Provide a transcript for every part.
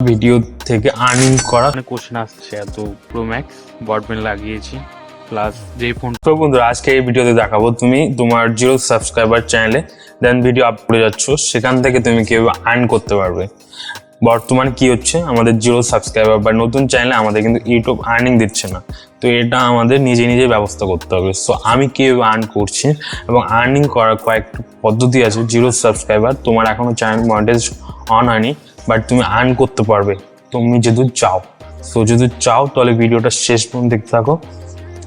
Video থেকে earning করা। মানে কোশ্চেন আসছে এত প্রো ম্যাক্স বডব্যান্ড লাগিয়েছি প্লাস যে ফোন তো বন্ধুরা আজকে এই ভিডিওতে দেখাবো তুমি তোমার জিরো সাবস্ক্রাইবার চ্যানেলে দেন ভিডিও আপ করে যাচ্ছ সেখান থেকে তুমি কীভাবে আর্ন করতে পারবে। বর্তমানে কি হচ্ছে আমাদের জিরো সাবস্ক্রাইবার বা নতুন চ্যানেলে আমাদের কিন্তু ইউটিউব আর্নিং দিচ্ছে না। তো এটা আমাদের নিজে নিজে ব্যবস্থা করতে হবে। সো আমি কীভাবে আর্ন করছি এবং আর্নিং করার কয়েকটা পদ্ধতি আছে জিরো সাবস্ক্রাইবার তোমার এখনও চ্যানেল মনিটাইজ অন হয়নি বাট তুমি আর্ন করতে পারবে। তুমি যদি চাও। সো যদি চাও, তাহলে ভিডিওটা শেষ পর্যন্ত দেখতে থাকো।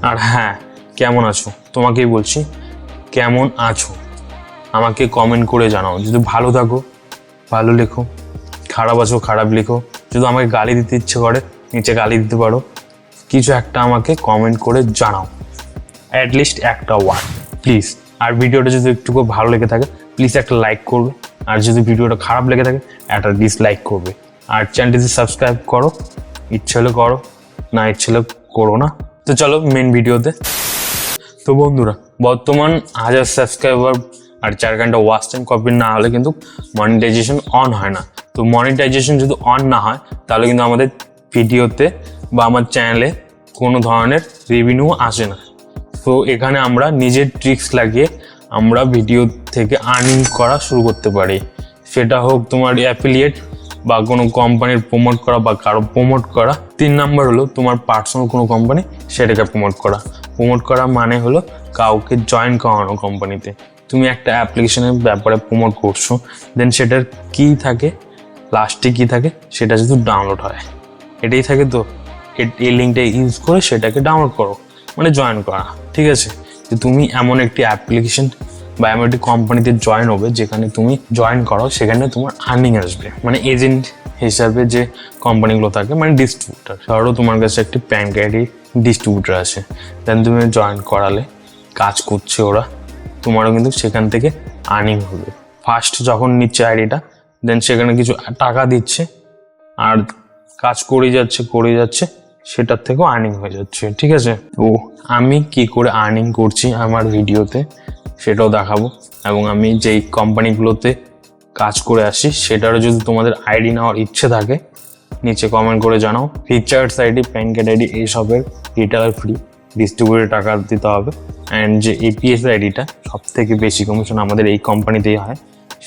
আর হ্যাঁ কেমন আছো? তোমাকেই বলছি, কেমন আছো? আমাকে কমেন্ট করে জানাও। যদি ভালো থাকো, ভালো লেখো, খারাপ আছো, খারাপ লেখো, যদি আমাকে গালি দিতে ইচ্ছে করে, নিচে গালি দিতে পারো, কিছু একটা আমাকে কমেন্ট করে জানাও। অ্যাটলিস্ট একটা ওয়ার্ড প্লিজ আর ভিডিওটা যদি একটু ভালো লেগে থাকে প্লিজ একটা লাইক করবে। আর যদি ভিডিওটা খারাপ লেগে থাকে, একটা ডিসলাইক করবে। আর চ্যানেলটি সাবস্ক্রাইব করো, ইচ্ছে হলে করো, না ইচ্ছে হলে করো না। তো চলো মেন ভিডিওতে। তো বন্ধুরা, বর্তমান হাজার সাবস্ক্রাইবার আর চার ঘণ্টা ওয়াচ টাইম কপি না হলে কিন্তু মনিটাইজেশন অন হয় না। তো মনিটাইজেশন যদি অন না হয়, তাহলে কিন্তু আমাদের ভিডিওতে বা আমার চ্যানেলে কোনো ধরনের রেভিনিউ আসে না। তো এখানে আমরা নিজের ট্রিক্স লাগিয়ে আমরা ভিডিও থেকে আর্নিং করা শুরু করতে পারি। সেটা হোক তোমার অ্যাফিলিয়েট বা কোনো কোম্পানির প্রমোট করা বা কারও প্রমোট করা। তিন নাম্বার হলো তোমার পার্সোনাল কোনো কোম্পানি সেটাকে প্রমোট করা। প্রমোট করা মানে হলো কাউকে জয়েন করানো কোম্পানিতে তুমি একটা অ্যাপ্লিকেশনের ব্যাপারে প্রমোট করছ দেন সেটার কি থাকে? লাস্টে কি থাকে? সেটা যদি ডাউনলোড হয়। এটাই থাকে তো? এই লিঙ্কটা ইউজ করে সেটাকে ডাউনলোড করো মানে জয়েন করা। ঠিক আছে? যে তুমি এমন একটি অ্যাপ্লিকেশন বা এমন একটি কোম্পানিতে জয়েন হবে, যেখানে তুমি জয়েন করো, সেখানে তোমার আর্নিং আসবে। মানে এজেন্ট হিসাবে যে কোম্পানিগুলো থাকে মানে ডিস্ট্রিবিউটার ধরো তোমার কাছে একটি প্যান কার্ডই ডিস্ট্রিবিউটার আছে। দেন তুমি জয়েন করালে, কাজ করছে ওরা, তোমারও কিন্তু সেখান থেকে আর্নিং হবে। ফার্স্ট যখন নিচ্ছে আইডিটা দেন সেখানে কিছু টাকা দিচ্ছে, আর কাজ করে যাচ্ছে করে যাচ্ছে সেটার থেকেও আর্নিং হয়ে যাচ্ছে, ঠিক আছে? তো আমি কি করে আর্নিং করছি আমার ভিডিওতে সেটাও দেখাবো এবং আমি যেই কোম্পানিগুলোতে কাজ করে আসি সেটারও যদি তোমাদের আইডি নেওয়ার ইচ্ছে থাকে, নিচে কমেন্ট করে জানাও। Features ID PAN card ID এইসবের রিটেলার ফ্রি ডিস্ট্রিবিউটার টাকা দিতে হবে। অ্যান্ড যে এপিএস আইডিটা সব থেকে বেশি কমিশন আমাদের এই কোম্পানিতেই হয়,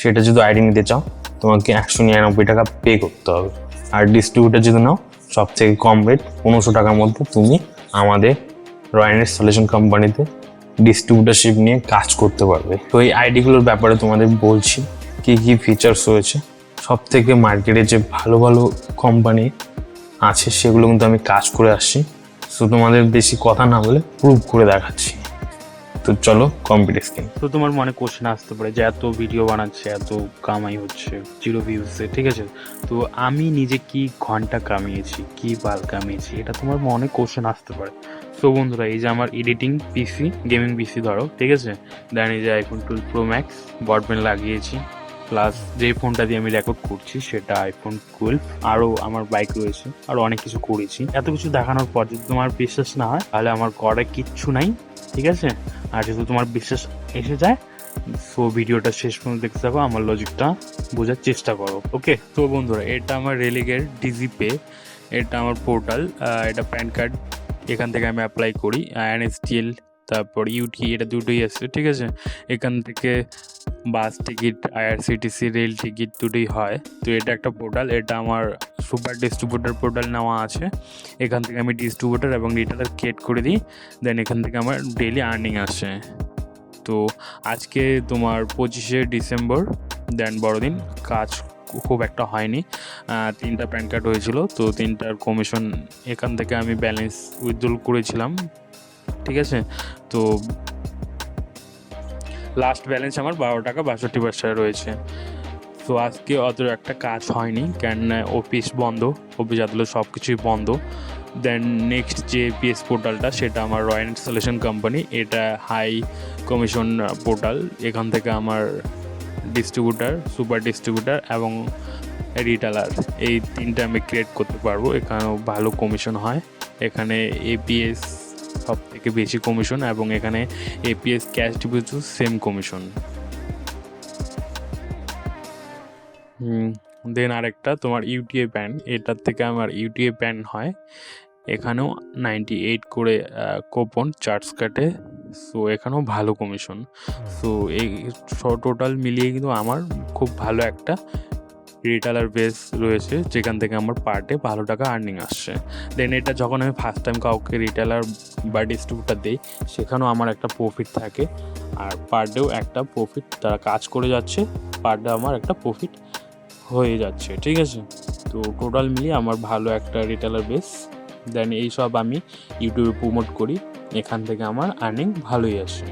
সেটা যদি আইডি নিতে চাও তোমাকে একশো নিরানব্বই টাকা পে করতে হবে। আর ডিস্ট্রিবিউটার যদি নাও সব থেকে কম রেট পনেরোশো টাকার মধ্যে তুমি আমাদের রয়্যাল ইনস্টলেশন কোম্পানিতে ডিস্ট্রিবিউটারশিপ নিয়ে কাজ করতে পারবে। তো এই আইডিগুলোর ব্যাপারে তোমাদের বলছি, কী কী ফিচার্স রয়েছে সব থেকে মার্কেটে যে ভালো ভালো কোম্পানি আছে সেগুলো কিন্তু আমি কাজ করে আসছি। সো তোমাদের বেশি কথা না বলে প্রুভ করে দেখাচ্ছি। তো চলো কম্পিউটার স্ক্রিন তো তোমার মনে কোশ্চেন আসতে পারে যে এত ভিডিও বানাচ্ছে, এত কামাই হচ্ছে জিরো ভিউজে ঠিক আছে? তো আমি নিজে কি ঘণ্টা কামিয়েছি, কি বাল কামিয়েছি, এটা তোমার মনে কোশ্চেন আসতে পারে। তো বন্ধুরা, এই যে আমার এডিটিং পিসি গেমিং পিসি ধরো, ঠিক আছে? দেন এই যে iPhone twelve pro max broadband লাগিয়েছি প্লাস যে ফোনটা দিয়ে আমি রেকর্ড করছি, সেটা আইফোন টুয়েলভ আরও আমার বাইক রয়েছে আরও অনেক কিছু করেছি। এত কিছু দেখানোর পর যদি তোমার বিশ্বাস না হয়, তাহলে আমার করার কিচ্ছু নাই, ঠিক আছে? আর যদি তোমার বিশ্বাস এসে যায় সো ভিডিওটা শেষ পর্যন্ত দেখতে থাকো, আমার লজিকটা বোঝার চেষ্টা করো ওকে তো বন্ধুরা, এটা আমার রেলিগের ডিজি পে এটা আমার পোর্টাল এটা প্যান কার্ড এখান থেকে আমি অ্যাপ্লাই করি এনএসটিএল তারপর ইউটি এটা দুটোই আছে, ঠিক আছে? এখান থেকে bus ticket IRCTC rail ticket দুটোই হয়। তো এটা একটা পোর্টাল এটা আমার সুপার ডিস্ট্রিবিউটার পোর্টাল নেওয়া আছে। এখান থেকে আমি ডিস্ট্রিবিউটার এবং রিটেলার ক্রিয়েট করে দিই দেন এখান থেকে আমার ডেইলি আর্নিং আসে। তো আজকে তোমার পঁচিশে ডিসেম্বর দেন বড়দিন, কাজ খুব একটা হয়নি। তিনটা প্যান কার্ড হয়েছিল, তো তিনটার কমিশন এখান থেকে আমি ব্যালেন্স উইথড্রল করেছিলাম। ঠিক আছে? তো লাস্ট ব্যালেন্স আমার বারো টাকা বাষট্টি পয়সা রয়েছে। তো আজকে অত একটা কাজ হয়নি কেন অফিস বন্ধ অফিস আদালত সব কিছুই বন্ধ। দেন নেক্সট যে পিএস পোর্টালটা, সেটা আমার রয়্যাল ইনস্টলেশন কোম্পানি এটা হাই কমিশন পোর্টাল। এখান থেকে আমার ডিস্ট্রিবিউটার সুপার ডিস্ট্রিবিউটার এবং রিটেলার এই তিনটা আমি ক্রিয়েট করতে পারব। এখানেও ভালো কমিশন হয়। এখানে এপিএস সব থেকে বেশি কমিশন এবং এখানে APS cash deposit same commission then আরেকটা তোমার ইউটিএ ব্যান্ড এটার থেকে আমার ইউটিএ ব্যান্ড হয়। এখানেও নাইনটি এইট করে কোপন চার্জ কাটে সো এখানেও ভালো কমিশন সো এই টোটাল মিলিয়ে কিন্তু আমার খুব ভালো একটা রিটেলার বেস রয়েছে, যেখান থেকে আমার পার ডে ভালো টাকা আর্নিং আসছে। দেন এটা যখন আমি ফার্স্ট টাইম কাউকে রিটেলার বা ডিস্ট্রিবিউটার দিই, সেখানেও আমার একটা প্রফিট থাকে। আর পার ডেও একটা প্রফিট তারা কাজ করে যাচ্ছে পার ডে আমার একটা প্রফিট হয়ে যাচ্ছে, ঠিক আছে? তো টোটাল মিলিয়ে আমার ভালো একটা রিটেলার বেস দেন এইসব আমি ইউটিউবে প্রমোট করি, এখান থেকে আমার আর্নিং ভালোই আসে।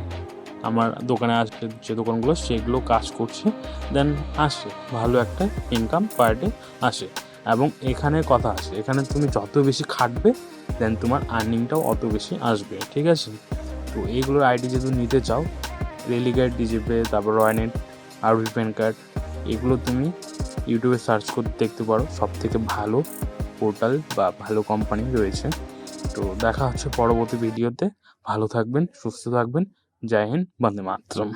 আমার দোকানে আসে যে দোকানগুলো, সেগুলো কাজ করছে। দেন আসে, ভালো একটা ইনকাম পার ডে আসে। এবং এখানে কথা আছে এখানে তুমি যত বেশি খাটবে দেন তোমার আর্নিংটাও অত বেশি আসবে, ঠিক আছে? তো এইগুলোর আইডি যদি নিতে চাও রেলিগেট ডিজিপে তারপর রয়নেট আরবি প্যান কার্ড এগুলো তুমি ইউটিউবে সার্চ করে দেখতে পারো। সব থেকে ভালো পোর্টাল বা ভালো কোম্পানি রয়েছে। তো দেখা হচ্ছে পরবর্তী ভিডিওতে ভালো থাকবেন, সুস্থ থাকবেন। जय हिंद वंदे मातरम।